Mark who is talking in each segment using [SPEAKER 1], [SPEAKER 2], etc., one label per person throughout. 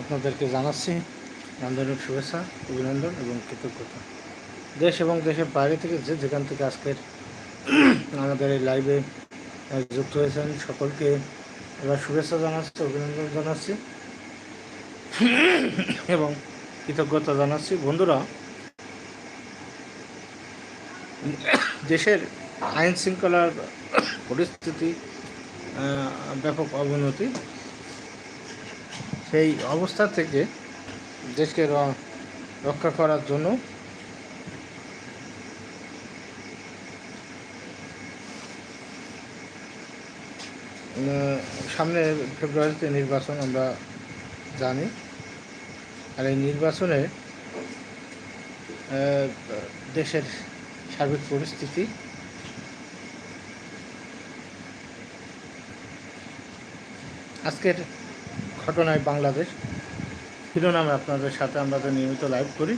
[SPEAKER 1] আপনাদেরকে জানাচ্ছি আন্তরিক শুভেচ্ছা, অভিনন্দন এবং কৃতজ্ঞতা। দেশ এবং দেশের বাইরে থেকে যে যেখান থেকে আজকের আমাদের এই লাইভে যুক্ত হয়েছেন, সকলকে এবার শুভেচ্ছা জানাচ্ছি, অভিনন্দন জানাচ্ছি। এবং কৃতজ্ঞতা জানাচ্ছি। বন্ধুরা, দেশের আইন শৃঙ্খলার পরিস্থিতি ব্যাপক অবনতি। সেই অবস্থা থেকে দেশকে রক্ষা করার জন্য সামনে ফেব্রুয়ারিতে নির্বাচন আমরা জানি। আর এই নির্বাচনে দেশের সার্বিক পরিস্থিতি আজকের ঘটনায় বাংলাদেশ। শিরোনামে আপনাদের সাথে আমরা যে নিয়মিত লাইভ করি।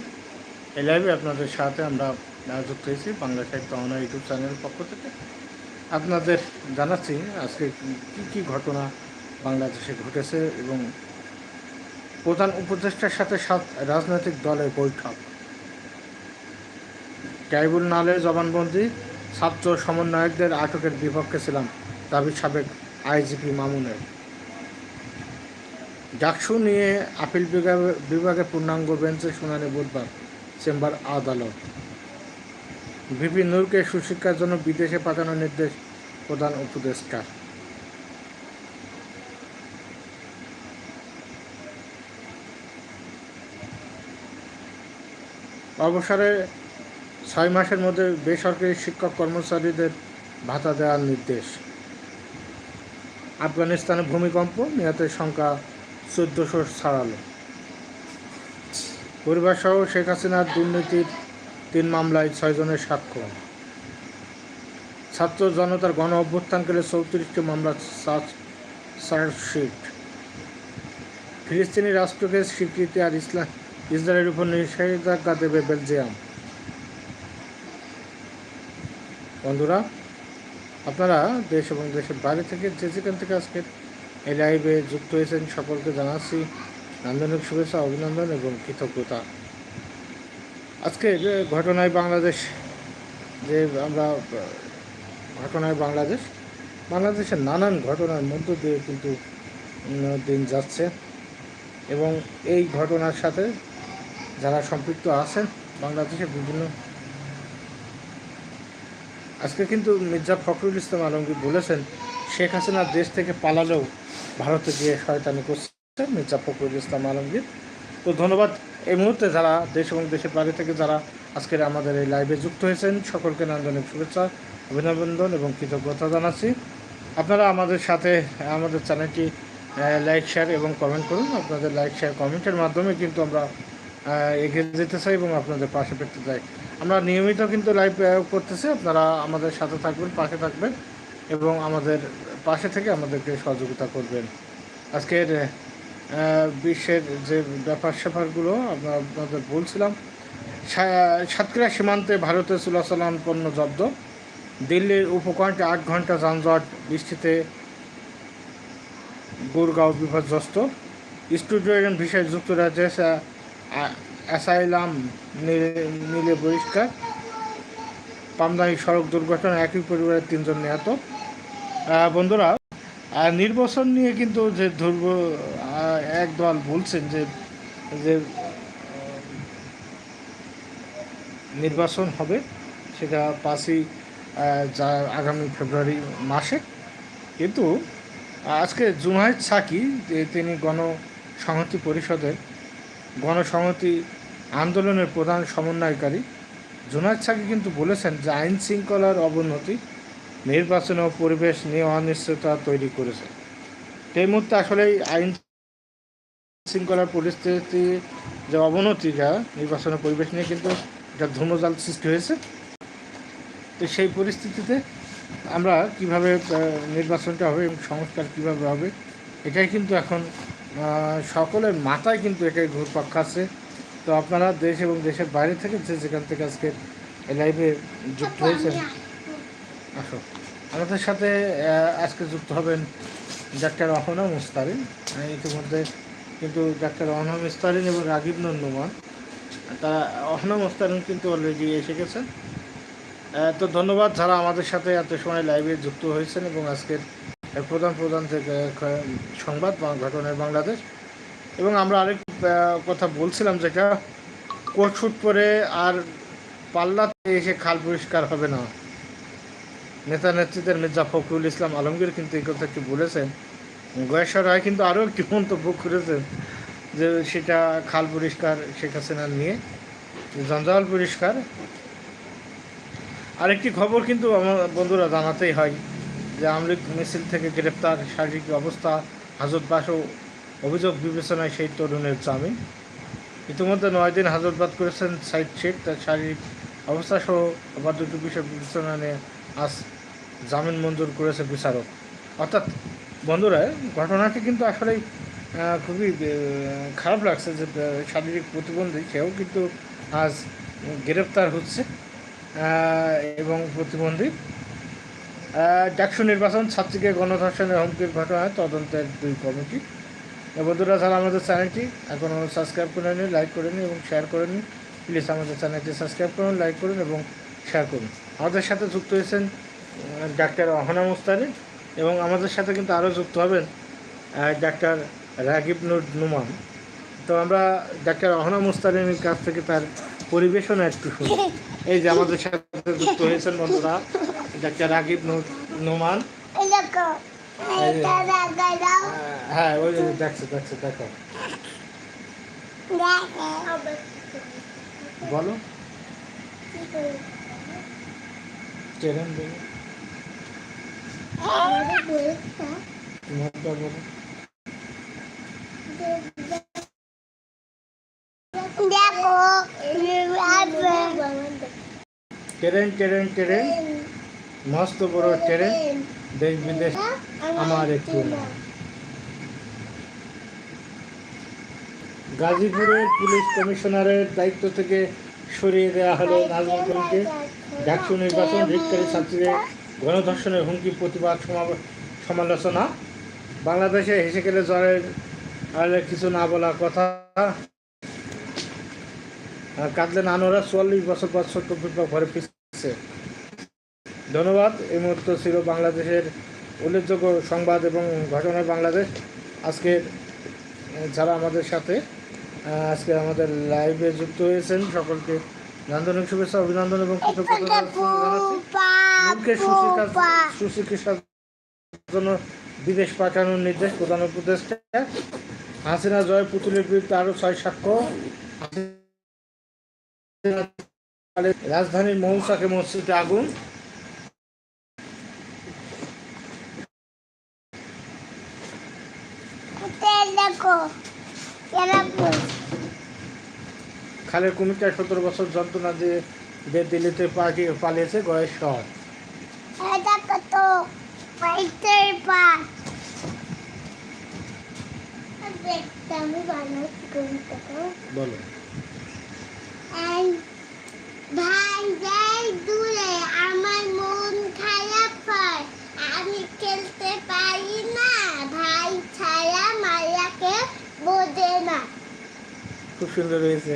[SPEAKER 1] এই লাইভে আপনাদের সাথে আমরা যুক্ত হয়েছি বাংলা সাহিত্য অনা ইউটিউব চ্যানেলের পক্ষ থেকে। আপনাদের জানাচ্ছি আজকে কী কী ঘটনা বাংলাদেশে ঘটেছে এবং প্রধান উপদেষ্টার সাথে সাত রাজনৈতিক দলের বৈঠক। ট্রাইব্যুনালের জবানবন্দি, ছাত্র সমন্বয়কদের আটকের বিপক্ষে ছিলাম, দাবি সাবেক আইজিপি মামুনের। ডাকসু নিয়ে আপিল বিভাগে- বিভাগের পূর্ণাঙ্গ বেঞ্চে শুনানি বুধবার, চেম্বার আদালত। ভিপি নূরকে সুশিক্ষার জন্য বিদেশে পাঠানোর নির্দেশ প্রধান উপদেষ্টার। অবসরে ছয় মাসের মধ্যে বেসরকারি শিক্ষক কর্মচারীদের ভাতা দেওয়ার নির্দেশ। আফগানিস্তানে ভূমিকম্প, নিহতের সংখ্যা চোদ্দোশো ছাড়ালো পরিবারসহ শেখ হাসিনার দুর্নীতির তিন মামলায় ছয়জনের সাক্ষ্য। ছাত্র জনতার গণ অভ্যুত্থানকালে চৌত্রিশটি মামলা চার্জশিট। ফিলিস্তিনি রাষ্ট্রকে স্বীকৃতি আর ইসলাম ইসরায়েলের উপর নিষেধাজ্ঞা দেবে বেলজিয়াম। বন্ধুরা, আপনারা দেশ এবং দেশের বাইরে থেকে যে যেখান থেকে আজকে এই লাইভে যুক্ত হয়েছেন সকলকে জানাচ্ছি নান্দনিক শুভেচ্ছা, অভিনন্দন এবং কৃতজ্ঞতা। আজকে যে ঘটনায় বাংলাদেশ, যে আমরা, ঘটনায় বাংলাদেশ, বাংলাদেশের নানান ঘটনার মধ্য দিয়ে কিন্তু দিন যাচ্ছে এবং এই ঘটনার সাথে যারা সম্পৃক্ত আছেন, বাংলাদেশের বিভিন্ন আজকে কিন্তু মির্জা ফখরুল ইসলাম আলমগীর বলেছেন, শেখ হাসিনা দেশ থেকে পালালেও ভারতে গিয়ে শয়তানি করছে মির্জা ফখরুল ইসলাম আলমগীর। তো ধন্যবাদ এই মুহূর্তে যারা দেশ এবং দেশের বাইরে থেকে যারা আজকের আমাদের এই লাইভে যুক্ত হয়েছেন, সকলকে নান্দনিক শুভেচ্ছা, অভিনন্দন এবং কৃতজ্ঞতা জানাচ্ছি। আপনারা আমাদের সাথে, আমাদের চ্যানেলটি লাইক শেয়ার এবং কমেন্ট করুন। আপনাদের লাইক শেয়ার কমেন্টের মাধ্যমে কিন্তু আমরা এগিয়ে যেতে চাই এবং আপনাদের পাশে পেতে চাই। আমরা নিয়মিত কিন্তু লাইভ করতেছি, আপনারা আমাদের সাথে থাকবেন, পাশে থাকবেন এবং আমাদের পাশে থেকে আমাদেরকে সহযোগিতা করবেন। আজকের বিশ্বের যে ব্যাপার স্যাপারগুলো আমরা আপনাদের বলছিলাম সাতক্ষীরা সীমান্তে ভারতের চুলাচলান পণ্য জব্দ। দিল্লির উপকণ্ঠে আট ঘণ্টা যানজট বৃষ্টিতে গুরগাঁও বিপর্যস্ত। স্টুডেন্ট ভিসায় যুক্তরাজ্যে অ্যাসাইলাম নিলে বহিষ্কার। পামদানি সড়ক দুর্ঘটনা, একই পরিবারের তিনজন নিহত। বন্ধুরা নির্বাচন নিয়ে কিন্তু যে ধর্ব এক দল বলছেন যে যে, নির্বাচন হবে সেটা পাঁচই যা আগামী ফেব্রুয়ারি মাসে। কিন্তু আজকে জুনায়েদ সাকি তিনি গণসংহতি পরিষদের গণসংহতি আন্দোলনের প্রধান সমন্বয়কারী। জুনায়েদ সাকি কিন্তু বলেছেন যে আইন শৃঙ্খলার অবনতি, নির্বাচন ও পরিবেশ নিয়ে অনিশ্চয়তা তৈরি করেছে। এই মুহূর্তে আসলে আইন শৃঙ্খলার পরিস্থিতি, যে অবনতিটা নির্বাচনের পরিবেশ নিয়ে কিন্তু একটা ধূমজাল সৃষ্টি হয়েছে। তো সেই পরিস্থিতিতে আমরা কীভাবে নির্বাচনটা হবে এবং সংস্কার কীভাবে হবে, এটাই কিন্তু এখন সকলের মাথায় কিন্তু এটাই ঘুরপাক খাচ্ছে। তো আপনারা দেশ এবং দেশের বাইরে থেকে যে যেখান থেকে আজকে এই লাইভে যুক্ত হয়েছেন আসো। আমাদের সাথে আজকে যুক্ত হবেন ডাক্তার অহনা মুস্তারিন। আহ, ইতিমধ্যে কিন্তু ডাক্তার অহনাম ইস্তারিন এবং রাগিব নন্দমান তারা অহনাম ইস্তারিন কিন্তু অলরেডি এসে গেছেন। তো ধন্যবাদ যারা আমাদের সাথে এত সময় লাইভে যুক্ত হয়েছেন এবং আজকের এক প্রধান প্রধান থেকে সংবাদ ঘটনায় বাংলাদেশ। এবং আমরা আরেক কথা বলছিলাম যেটা কোট শুট পরে আর পাল্লাতে এসে খাল পরিষ্কার হবে না। নেতা নেত্রীদের মির্জা ফখরুল ইসলাম আলমগীর কিন্তু এই কথা একটু বলেছেন। গয়েশ্বর রায় কিন্তু আরও একটি মন্তব্য করেছেন যে সেটা খাল পরিষ্কার শেখ হাসিনা নিয়ে জঞ্জাল পরিষ্কার। আরেকটি খবর কিন্তু আমার বন্ধুরা জানাতেই হয় যে আমলিক মিছিল থেকে গ্রেপ্তার, শারীরিক অবস্থা হাজতবাস ও অভিযোগ বিবেচনায় সেই তরুণের জামিন। ইতিমধ্যে নয় দিন হাজতবাদ করেছেন সাইদ শেখ। তার শারীরিক অবস্থা সহ আবার দুটো বিষয় বিবেচনা নিয়ে আজ জামিন মঞ্জুর করেছে বিচারক। অর্থাৎ বন্ধুরা, ঘটনাটি কিন্তু আসলে খুবই খারাপ লাগছে যে শারীরিক প্রতিবন্ধী সেও কিন্তু আজ গ্রেপ্তার হচ্ছে এবং প্রতিবন্ধী ডাকসু নির্বাচন, ছাত্রীকে গণধর্ষণের হুমকির ঘটনায় তদন্তের দুই কমিটি। বন্ধুরা, যারা আমাদের চ্যানেলটি এখনও সাবস্ক্রাইব করে নিন লাইক করে নিন এবং শেয়ার করে নিন প্লিজ আমাদের চ্যানেলটি সাবস্ক্রাইব করুন, লাইক করুন এবং শেয়ার করুন। আমাদের সাথে যুক্ত হয়েছেন ডাক্তার অহনা মুস্তারি এবং আমাদের সাথে কিন্তু আরও যুক্ত হবেন ডাক্তার রাগিব নুর নুমান। তো আমরা ডাক্তার অহনা মুস্তারিনের কাছ থেকে তার পরিবেশনা একটু শুনি। এই যে আমাদের সাথে যুক্ত হয়েছেন বন্ধুরা ডাক্তার রাগিব নুর নুমান
[SPEAKER 2] দেখো এটা লাগাও
[SPEAKER 1] আহ, হ্যাঁ ওই যে দেখছ দেখছ দেখো। বলো। ট্রেন বলো তোমারটা বলো
[SPEAKER 2] দেখো
[SPEAKER 1] ট্রেন ট্রেন ট্রেন। মস্ত বড় ট্রেন দেশ বিদেশ আমার একটু গাজীপুরের পুলিশ কমিশনারের দায়িত্ব থেকে সরিয়ে দেওয়া হলো নাজমুল করিমকে ডাকসু নির্বাচন রিটকারী ছাত্রীদের গণধর্ষণের হুমকি প্রতিবাদ সমালোচনা। বাংলাদেশে হেসে গেলে জ্বরের কিছু না বলা কথা। কাঁদলেন আনোয়ারা চুয়াল্লিশ বছর পর ছোট্ট ঘরে ফিরছে। ধন্যবাদ। এই মুহূর্তে ছিল বাংলাদেশের উল্লেখযোগ্য সংবাদ এবং ঘটনা বাংলাদেশ। আজকে যারা আমাদের সাথে আজকে আমাদের লাইভে যুক্ত হয়েছেন সকলকে নান্দনিক শুভেচ্ছা অভিনন্দন এবং সুচিকিৎসার জন্য বিদেশ পাঠানোর নির্দেশ প্রধান উপদেষ্টা। হাসিনা জয় পুতুলের বিরুদ্ধে আরও ছয় সাক্ষ্য। রাজধানীর মৌসাকে মসজিদে আগুন
[SPEAKER 2] দেখো এরকম
[SPEAKER 1] খালের কুমিরটা সতেরো বছর যন্ত্রণা দিয়ে দিয়ে দিল্লিতে পাঠিয়ে পালিয়েছে গয়ের শহর।
[SPEAKER 2] আমি
[SPEAKER 1] বলো।
[SPEAKER 2] ভাই, যাই দূরে, আমার মন খারাপ হয় আমি খেলতে পারি না ভাই ছাড়া মায়াকে বোঝে না
[SPEAKER 1] খুব সুন্দর হয়েছে।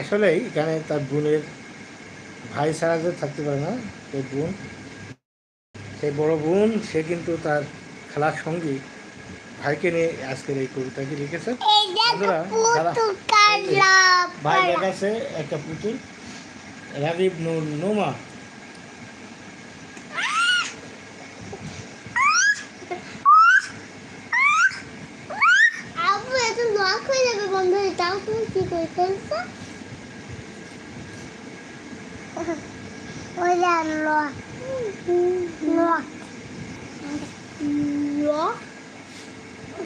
[SPEAKER 1] আসলে এখানে তার বোনের ভাই ছাড়া যে থাকতে পারে না সেই বোন সেই বড় বোন সে কিন্তু তার খেলার সঙ্গী। ভাইকে নিয়ে আজকের এই কবিতাটি লিখেছে? ভাই দেখাচ্ছে একটা পুতুল রাগিব নুর নোমা।
[SPEAKER 2] আপু এত লক হয়ে যাবে বন্ধ হয়ে তাও তুমি কি করে ফেলছো ওই যে লক লক লক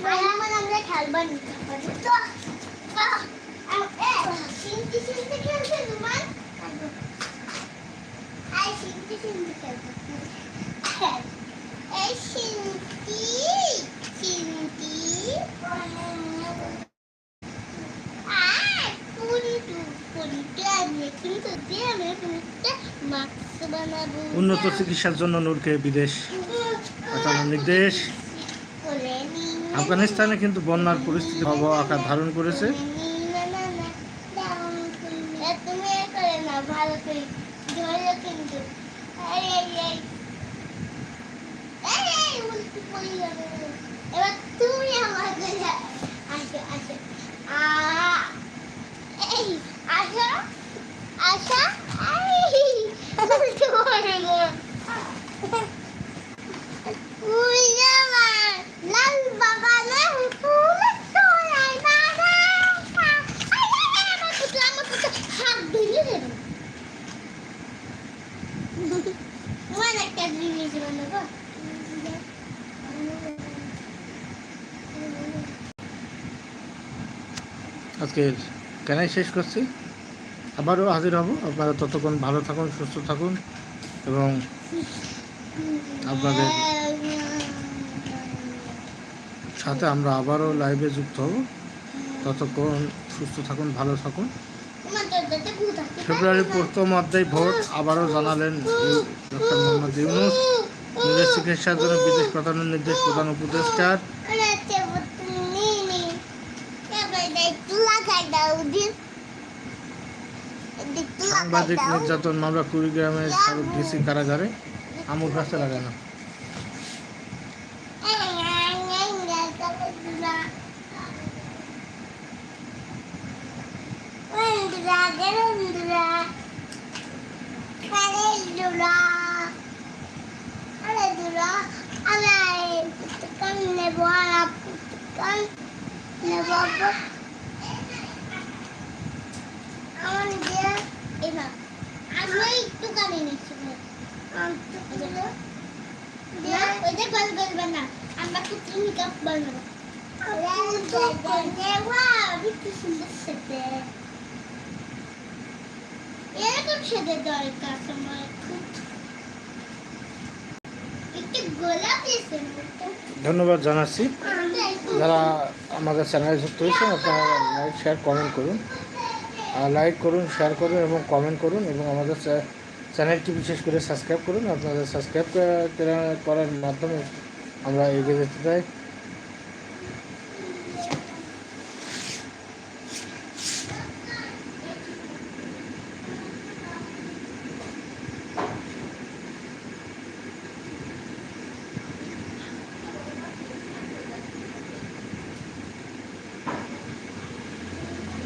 [SPEAKER 2] ভাই আমার আমরা খেলবার নিতে পারি তো আহ, আহ, এ, সিনকি সিনকি খেলছে তোমার আই সিনকি সিনকি খেলছে এই সিনকি সিনকি
[SPEAKER 1] উন্নত চিকিৎসার জন্য নূরকে বিদেশ পাঠানোর নির্দেশ। আফগানিস্তানে কিন্তু বন্যার পরিস্থিতি ভয়াবহ আকার ধারণ করেছে।
[SPEAKER 2] না, না, না, দাও। এ, তুমি এ করে না ভালো করে ধরো কিন্তু এই, এই, এই। এই, এই, উল্টে পড়ে যাবে। এবার তুমি আমার কাছে আসো আসো আ এই আসো আসো এই উল্টে পড়ে গো উই যাবা লাল বাবা লাল ফুল তোলাই বাবা আই আই আমার পুতলা আমার পুতলা হাত ধরে দেব মনে একটা জিনিস বানাবো
[SPEAKER 1] আজকে কেনাই শেষ করছি। আবারও হাজির হব। আপনারা ততক্ষণ ভালো থাকুন, সুস্থ থাকুন এবং আপনাদের সাথে আমরা আবারও লাইভে যুক্ত হব। ততক্ষণ সুস্থ থাকুন, ভালো থাকুন। ফেব্রুয়ারির প্রথম অধ্যায় ভোট। আবারও জানালেন ডক্টর মোহাম্মদ ইউনুস। নিজের চিকিৎসার জন্য বিদেশ পাঠানোর নির্দেশ প্রধান উপদেষ্টার
[SPEAKER 2] রাতে বোতল নিয়ে নি এবার একটু লাগাই দাও দিন একটু লাগাই
[SPEAKER 1] সাংবাদিক নির্যাতন মামলা কুড়িগ্রামের শারুখ ডিসি কারাগারে আমুর কাছে লাগানো
[SPEAKER 2] আমার
[SPEAKER 1] ধন্যবাদ জানাচ্ছি। যারা আমাদের চ্যানেলে যুক্ত হয়েছেন আপনারা লাইক শেয়ার কমেন্ট করুন। লাইক করুন শেয়ার করুন এবং কমেন্ট করুন এবং আমাদের চ্যা- চ্যানেলটি বিশেষ করে সাবস্ক্রাইব করুন। আপনাদের সাবস্ক্রাইব করার মাধ্যমে আমরা এগিয়ে যেতে চাই।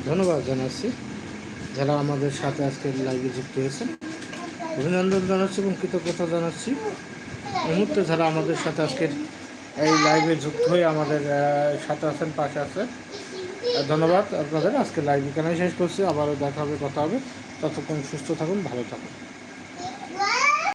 [SPEAKER 1] ধন্যবাদ জানাচ্ছি। যারা আমাদের সাথে আজকে লাইভে যুক্ত হয়েছেন, অভিনন্দন জানাচ্ছি এবং কৃতজ্ঞতা জানাচ্ছি। মুহূর্তে যারা আমাদের সাথে আজকের এই লাইভে যুক্ত হয়ে আমাদের সাথে আছেন, পাশে আছেন ধন্যবাদ। আপনাদের আজকে লাইভ এখানে শেষ করছি। আবারও দেখা হবে, কথা হবে। ততক্ষণ সুস্থ থাকুন, ভালো থাকুন।